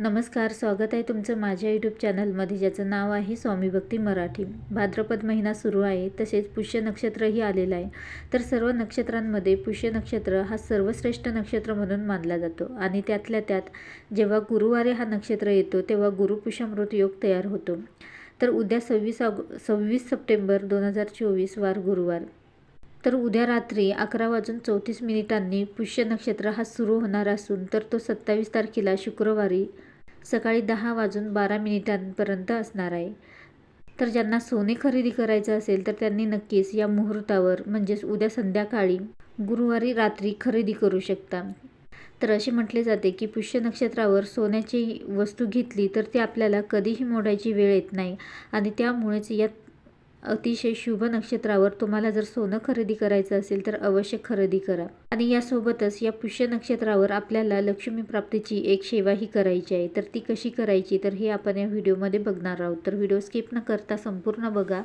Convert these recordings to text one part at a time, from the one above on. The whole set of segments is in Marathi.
नमस्कार स्वागत आहे तुमचं माझ्या यूट्यूब चॅनलमध्ये ज्याचं नाव आहे स्वामी भक्ती मराठी. भाद्रपद महिना सुरू आहे तसेच पुष्य नक्षत्रही आलेलं आहे. तर सर्व नक्षत्रांमध्ये पुष्य नक्षत्र हा सर्वश्रेष्ठ नक्षत्र म्हणून मानला जातो. आणि त्यातल्या त्यात जेव्हा गुरुवारी हा नक्षत्र येतो तेव्हा गुरुपुष्यामृत योग तयार होतो. तर उद्या सव्वीस ऑग सव्वीस सप्टेंबर दोन हजार चोवीस वार गुरुवार. तर उद्या रात्री अकरा वाजून चौतीस मिनिटांनी पुष्य नक्षत्र हा सुरू होणार असून तर तो सत्तावीस तारखेला शुक्रवारी सकाळी दहा वाजून बारा मिनिटांपर्यंत असणार आहे. तर ज्यांना सोने खरेदी करायचं असेल तर त्यांनी नक्कीच या मुहूर्तावर म्हणजेच उद्या संध्याकाळी गुरुवारी रात्री खरेदी करू शकता. तर असे म्हटले जाते की पुष्य नक्षत्रावर सोन्याची वस्तू घेतली तर ती आपल्याला कधीही मोडायची वेळ येत नाही आणि त्यामुळेच या अतिशय शुभ नक्षत्रावर तुम्हाला जर सोनं खरेदी करायचं असेल तर अवश्य खरेदी करा. आणि यासोबतच या पुष्य नक्षत्रावर आपल्याला लक्ष्मी प्राप्तीची एक सेवाही करायची आहे. तर ती कशी करायची? तर हे आपण या व्हिडिओमध्ये बघणार आहोत. तर व्हिडिओ स्किप न करता संपूर्ण बघा.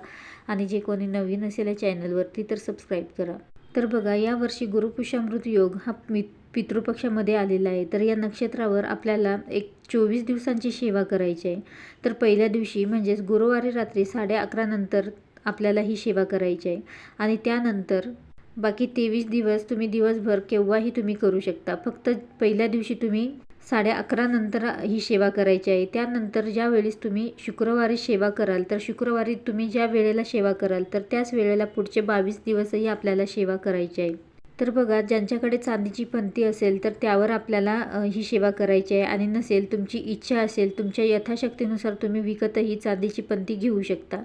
आणि जे कोणी नवीन असेल या चॅनलवरती तर सबस्क्राईब करा. तर बघा यावर्षी गुरुपुषामृत योग हा मि पितृपक्षामध्ये आलेला आहे. तर या नक्षत्रावर आपल्याला एक चोवीस दिवसांची सेवा करायची आहे. तर पहिल्या दिवशी म्हणजेच गुरुवारी रात्री साडे अकरानंतर आपल्याला ही सेवा करायची आहे. आणि त्यानंतर बाकी तेवीस दिवस तुम्ही दिवसभर केव्हाही तुम्ही करू शकता. फक्त पहिल्या दिवशी तुम्ही साडे अकरानंतर ही सेवा करायची आहे. त्यानंतर ज्या वेळेस तुम्ही शुक्रवारी सेवा कराल तर शुक्रवारी तुम्ही ज्या वेळेला सेवा कराल तर त्याच वेळेला पुढचे बावीस दिवसही आपल्याला सेवा करायची आहे. तर बघा ज्यांच्याकडे चांदीची पंती असेल तर त्यावर आपल्याला ही सेवा करायची आहे. आणि नसेल तुमची इच्छा असेल तुमच्या यथाशक्तीनुसार तुम्ही विकतही चांदीची पंती घेऊ शकता.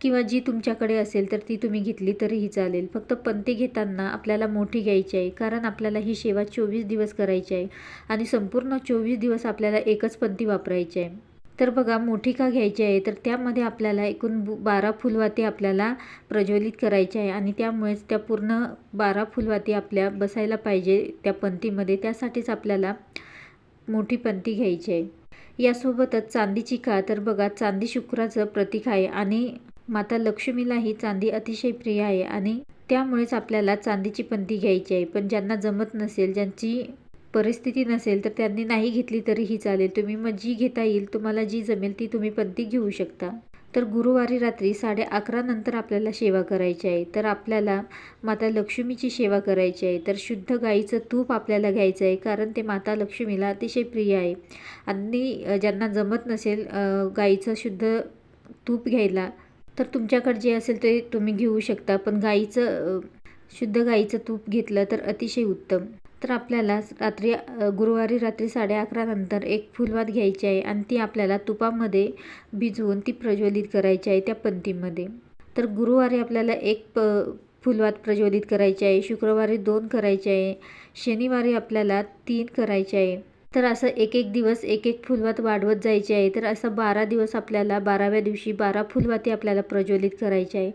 किंवा जी तुमच्याकडे असेल तर ती तुम्ही घेतली तरीही चालेल. फक्त पंती घेताना आपल्याला मोठी घ्यायची आहे कारण आपल्याला ही सेवा चोवीस दिवस करायची आहे. आणि संपूर्ण चोवीस दिवस आपल्याला एकच पंती वापरायची आहे. तर बघा मोठी का घ्यायची आहे? तर त्यामध्ये आपल्याला एकूण बारा फुलवाती आपल्याला प्रज्वलित करायची आहे आणि त्यामुळेच त्या पूर्ण बारा फुलवाती आपल्या बसायला पाहिजे त्या पंथीमध्ये त्यासाठीच आपल्याला मोठी पंथी घ्यायची आहे. यासोबतच चांदीची का? तर बघा चांदी शुक्राचं प्रतीक आहे आणि माता लक्ष्मीलाही चांदी अतिशय प्रिय आहे आणि त्यामुळेच आपल्याला चांदीची पंथी घ्यायची आहे. पण ज्यांना जमत नसेल ज्यांची परिस्थिती नसेल तर त्यांनी नाही घेतली तरीही चालेल. तुम्ही मग जी घेता येईल तुम्हाला जी जमेल ती तुम्ही पंथी घेऊ शकता. तर गुरुवारी रात्री साडे अकरा नंतर आपल्याला सेवा करायची आहे. तर आपल्याला माता लक्ष्मीची सेवा करायची आहे. तर शुद्ध गाईचं तूप आपल्याला घ्यायचं आहे कारण ते माता लक्ष्मीला अतिशय प्रिय आहे. आणि ज्यांना जमत नसेल गाईचं शुद्ध तूप घ्यायला तर तुमच्याकडे जे असेल ते तुम्ही घेऊ शकता. पण गाईचं शुद्ध गाईचं तूप घेतलं तर अतिशय उत्तम. तर आपल्याला रात्री गुरुवारी रात्री साडे अकरानंतर एक फुलवात घ्यायची आहे आणि ती आपल्याला तुपामध्ये भिजवून ती प्रज्वलित करायची आहे त्या पंथीमध्ये तर गुरुवारी आपल्याला एक प फुलवात प्रज्वलित करायची आहे शुक्रवारी दोन करायचे आहे शनिवारी आपल्याला तीन करायचे आहे. तर असं एक एक दिवस एक एक फुलवात वाढवत जायचे आहे. तर असं बारा दिवस आपल्याला बाराव्या दिवशी बारा फुलवाती आपल्याला प्रज्वलित करायचे आहे.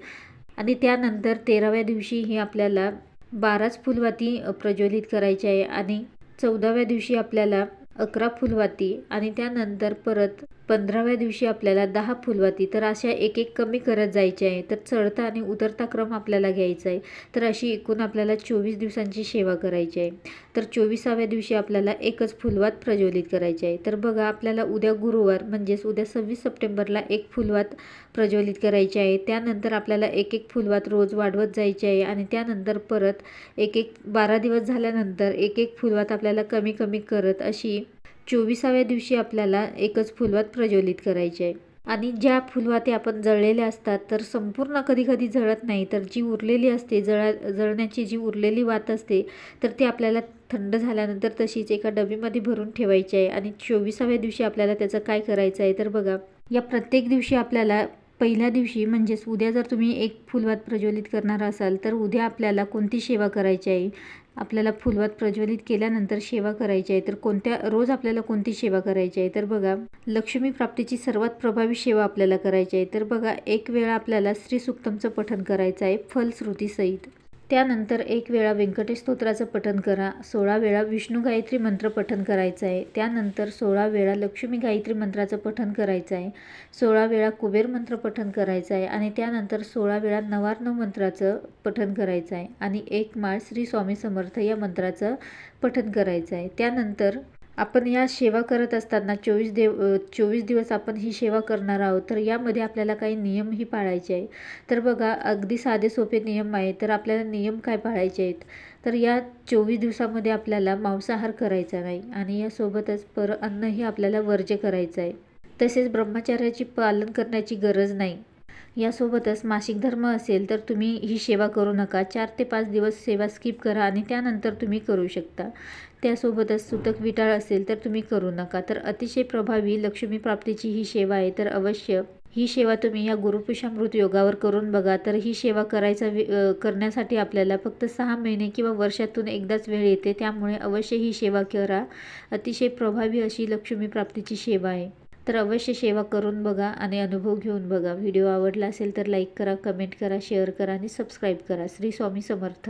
आणि त्यानंतर तेराव्या दिवशी ही आपल्याला बाराच फुलवाती प्रज्वलित करायची आहे आणि चौदाव्या दिवशी आपल्याला अकरा फुलवाती आणि त्यानंतर परत पंधराव्या दिवशी आपल्याला दहा फुलवाती तर अशा एक एक कमी करत जायचे आहे. तर चढता आणि उतरता क्रम आपल्याला घ्यायचा आहे. तर अशी एकूण आपल्याला चोवीस दिवसांची सेवा करायची आहे. तर चोवीसाव्या दिवशी आपल्याला एकच फुलवात प्रज्वलित करायची आहे. तर बघा आपल्याला उद्या गुरुवार म्हणजेच उद्या सव्वीस सप्टेंबरला एक फुलवात प्रज्वलित करायची आहे. त्यानंतर आपल्याला एक एक फुलवात रोज वाढवत जायची आहे आणि त्यानंतर परत एक एक बारा दिवस झाल्यानंतर एक एक फुलवात आपल्याला कमी कमी करत अशी चोवीसाव्या दिवशी आपल्याला एकच फुलवात प्रज्वलित करायची आहे. आणि ज्या फुलवाती आपण जळलेल्या असतात तर संपूर्ण कधी कधी जळत नाही. तर जी उरलेली असते जळा जळण्याची जी उरलेली वात असते तर ती आपल्याला थंड झाल्यानंतर तशीच एका डबीमध्ये भरून ठेवायची आहे. आणि चोवीसाव्या दिवशी आपल्याला त्याचं काय करायचं आहे तर बघा या प्रत्येक दिवशी आपल्याला पहिल्या दिवशी म्हणजेच उद्या जर तुम्ही एक फुलवात प्रज्वलित करणार असाल तर उद्या आपल्याला कोणती सेवा करायची आहे? आपल्याला फुलवात प्रज्वलित केल्यानंतर सेवा करायची आहे तर कोणत्या रोज आपल्याला कोणती सेवा करायची आहे? तर बघा लक्ष्मी प्राप्तीची सर्वात प्रभावी सेवा आपल्याला करायची आहे. तर बघा एक वेळा आपल्याला श्रीसुक्तमचं पठण करायचं आहे फलश्रुतीसहित. त्यानंतर एक वेळा व्यंकटेश स्तोत्राचं पठण करा सोळा वेळा विष्णू गायत्री मंत्र पठण करायचं आहे. त्यानंतर सोळा वेळा लक्ष्मी गायत्री मंत्राचं पठण करायचं आहे. सोळा वेळा कुबेर मंत्र पठण करायचं आहे आणि त्यानंतर सोळा वेळा नवार्णव मंत्राचं पठण करायचं आहे आणि एक माळ श्री स्वामी समर्थ या मंत्राचं पठण करायचं आहे. त्यानंतर आपण या सेवा करत असताना चोवीस देव चोवीस दिवस आपण ही सेवा करणार आहोत तर यामध्ये आपल्याला काही नियमही पाळायचे आहे तर बघा अगदी साधे सोपे नियम आहे तर आपल्याला नियम काय पाळायचे आहेत? तर या चोवीस दिवसामध्ये आपल्याला मांसाहार करायचा नाही आणि यासोबतच पर अन्नही आपल्याला वर्ज्य करायचं आहे. तसेच ब्रह्मचार्याची पालन करण्याची गरज नाही. यासोबतच मासिक धर्म असेल तर तुम्ही ही सेवा करू नका. चार ते पाच दिवस सेवा स्किप करा आणि त्यानंतर तुम्ही करू शकता. त्यासोबतच सुतक विटाळ असेल तर तुम्ही करू नका. तर अतिशय प्रभावी लक्ष्मी प्राप्तीची ही सेवा आहे. तर अवश्य ही सेवा तुम्ही या गुरुपुषामृत योगावर करून बघा. तर ही सेवा करायचा वि करण्यासाठी आपल्याला फक्त सहा महिने किंवा वर्षातून एकदाच वेळ येते. त्यामुळे अवश्य ही सेवा करा. अतिशय प्रभावी अशी लक्ष्मी प्राप्तीची सेवा आहे. तर अवश्य सेवा करून बघा आणि अनुभव घेऊन बघा. व्हिडिओ आवडला असेल तर लाईक करा कमेंट करा शेअर करा आणि सबस्क्राईब करा. श्री स्वामी समर्थ.